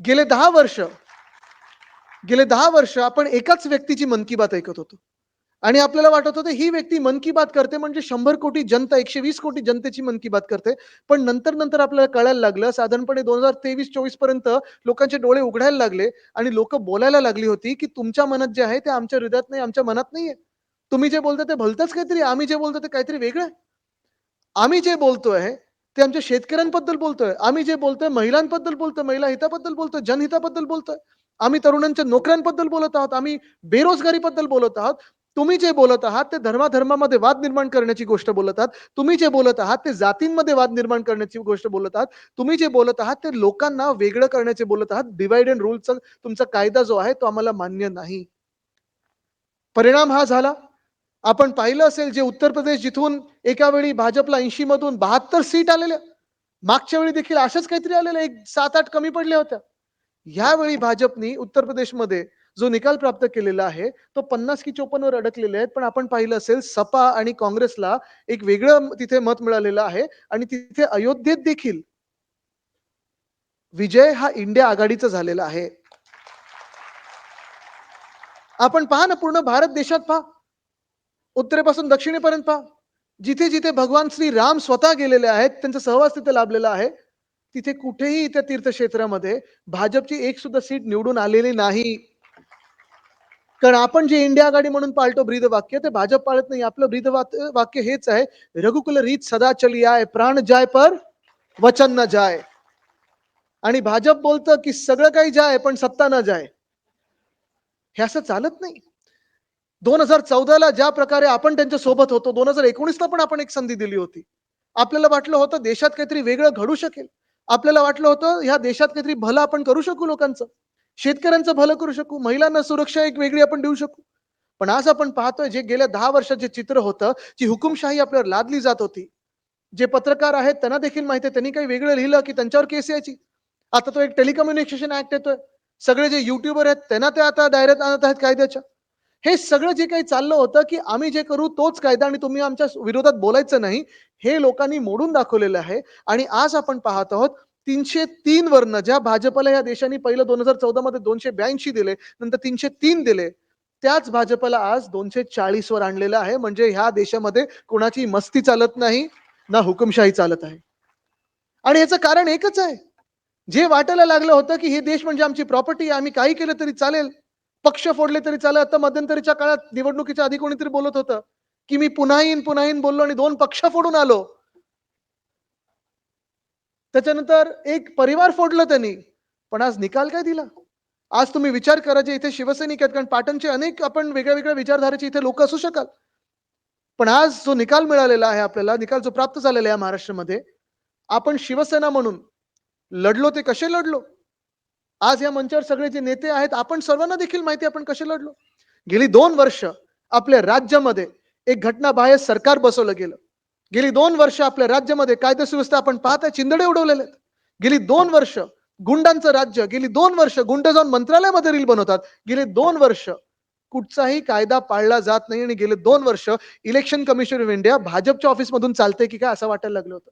गेले दहा वर्ष गेले दहा वर्ष आपण एकाच व्यक्तीची मन की बात ऐकत होतो. आणि आपल्याला वाटत होतं ही व्यक्ती मन की बात करते म्हणजे शंभर कोटी जनता एकशे वीस कोटी जनतेची मन की बात करते. पण नंतर नंतर आपल्याला कळायला लागलं साधारणपणे दोन हजार तेवीस चोवीसपर्यंत लोकांचे डोळे उघडायला लागले आणि लोक बोलायला लागली होती की तुमच्या मनात जे आहे ते आमच्या हृदयात नाही आमच्या मनात नाहीये तुम्ही जे बोलता ते भलतंच काहीतरी आम्ही जे बोलतो ते काहीतरी वेगळं आहे. आम्ही जे बोलतोय ते आमच्या शेतकऱ्यांबद्दल बोलतोय. आम्ही जे बोलतोय महिलांबद्दल बोलतोय महिला हिताबद्दल बोलतोय जनहिताबद्दल बोलतोय. आम्ही तरुणांच्या नोकऱ्यांबद्दल बोलत आहोत आम्ही बेरोजगारीबद्दल बोलत आहोत. तुम्ही जे बोलत आहात ते धर्माधर्मामध्ये वाद निर्माण करण्याची गोष्ट बोलत आहात. तुम्ही जे बोलत आहात ते जातींमध्ये वाद निर्माण करण्याची गोष्ट बोलत आहात. तुम्ही जे बोलत आहात ते लोकांना वेगळं करण्याचे बोलत आहात. डिवाइड अँड रूलचा तुमचा कायदा जो आहे तो आम्हाला मान्य नाही. परिणाम हा झाला. आपण पाहिलं असेल जे उत्तर प्रदेश जिथून एका वेळी भाजपला ऐंशी मधून बहात्तर सीट आलेल्या मागच्या वेळी देखील अशाच काहीतरी आलेल्या एक सात आठ कमी पडल्या होत्या. यावेळी भाजपनी उत्तर प्रदेशमध्ये जो निकाल प्राप्त केलेला आहे तो पन्नास की चोपन्न वर अडकलेले आहेत. पण आपण पाहिलं असेल सपा आणि काँग्रेसला एक वेगळं तिथे मत मिळालेलं आहे. आणि तिथे अयोध्येत देखील विजय हा इंडिया आघाडीचा झालेला आहे. आपण पहा ना पूर्ण भारत देशात पहा. उत्तरेपासून दक्षिणेपर्यंत पहा. जिथे जिथे भगवान श्री राम स्वतः गेलेले आहेत त्यांचा सहवास तिथे लाभलेला आहे. तिथे कुठेही त्या तीर्थक्षेत्रामध्ये भाजपची एक सुद्धा सीट निवडून आलेली नाही. कारण आपण जे इंडिया आघाडी म्हणून पाळतो ब्रीद वाक्य ते भाजप पाळत नाही. आपलं ब्रीद वाक्य हेच आहे रघुकुल रीत सदा चली आय प्राण जाय पर वचन न जाय. आणि भाजप बोलतं की सगळं काही जाय पण सत्ता न जाय. हे असं चालत नाही. दोन हजार चौदाला ज्या प्रकारे आपण त्यांच्यासोबत होतो दोन हजार एकोणीसला पण आपण एक संधी दिली होती. आपल्याला वाटलं होतं देशात काहीतरी वेगळं घडू शकेल. आपल्याला वाटलं होतं ह्या देशात काहीतरी भलं आपण करू शकू लोकांचं. शेतकऱ्यांचं भलं करू शकू महिलांना सुरक्षा एक वेगळी आपण देऊ शकू. पण आज आपण पाहतोय जे गेल्या दहा वर्षात जे चित्र होतं जी हुकुमशाही आपल्यावर लादली जात होती. जे पत्रकार आहेत त्यांना देखील माहिती आहे त्यांनी काही वेगळं लिहिलं की त्यांच्यावर केस यायची. आता तो एक टेलिकम्युनिकेशन ऍक्ट येतोय. सगळे जे युट्यूबर आहेत त्यांना ते आता डायरेक्ट आणत आहेत कायद्याच्या. हे सगळं जे काही चाललं होतं की आम्ही जे करू तोच कायदा आणि तुम्ही आमच्या विरोधात बोलायचं नाही हे लोकांनी मोडून दाखवलेलं आहे. आणि आज आपण पाहत आहोत तीनशे तीन वर्ण ज्या भाजपला या देशाने पहिलं दोन हजार चौदा मध्ये दोनशे ब्याऐंशी दिले नंतर तीनशे तीन दिले त्याच भाजपला आज दोनशे चाळीस वर आणलेलं आहे. म्हणजे ह्या देशामध्ये कोणाची मस्ती चालत नाही ना हुकुमशाही चालत आहे. आणि याचं कारण एकच आहे. जे वाटायला लागलं होतं की हे देश म्हणजे आमची प्रॉपर्टी आहे आम्ही काही केलं तरी चालेल. पक्ष फोडले तरी चालेल आता मध्यंतरीच्या काळात निवडणुकीच्या आधी कोणीतरी बोलत होतं की मी पुन्हा येईन पुन्हा येईन बोललो आणि दोन पक्ष फोडून आलो. त्याच्यानंतर एक परिवार फोडलं त्यांनी पण आज निकाल काय दिला? आज तुम्ही विचार करा जे इथे शिवसैनिक आहेत कारण पाटणचे अनेक आपण वेगळ्या वेगळ्या विचारधारेचे इथे लोक असू शकाल. पण आज जो निकाल मिळालेला आहे आपल्याला निकाल जो प्राप्त झालेला आहे महाराष्ट्रामध्ये आपण शिवसेना म्हणून लढलो ते कसे लढलो? आज या मंचावर सगळे जे नेते आहेत आपण सर्वांना देखील माहिती आपण कसे लढलो. गेली दोन वर्ष आपल्या राज्यामध्ये एक घटनाबाह्य सरकार बसवलं गेलं. गेली दोन वर्ष आपल्या राज्यामध्ये कायदा सुव्यवस्था आपण पाहताय चिंदडे उडवलेले आहेत. गेली दोन वर्ष गुंडांचं राज्य गेली दोन वर्ष गुंड जाऊन मंत्रालयामध्ये रील बनवतात. गेली दोन वर्ष कुठचाही कायदा पाळला जात नाही आणि गेले दोन वर्ष इलेक्शन कमिशन ऑफ इंडिया भाजपच्या ऑफिस मधून चालते की काय असं वाटायला लागलं होतं.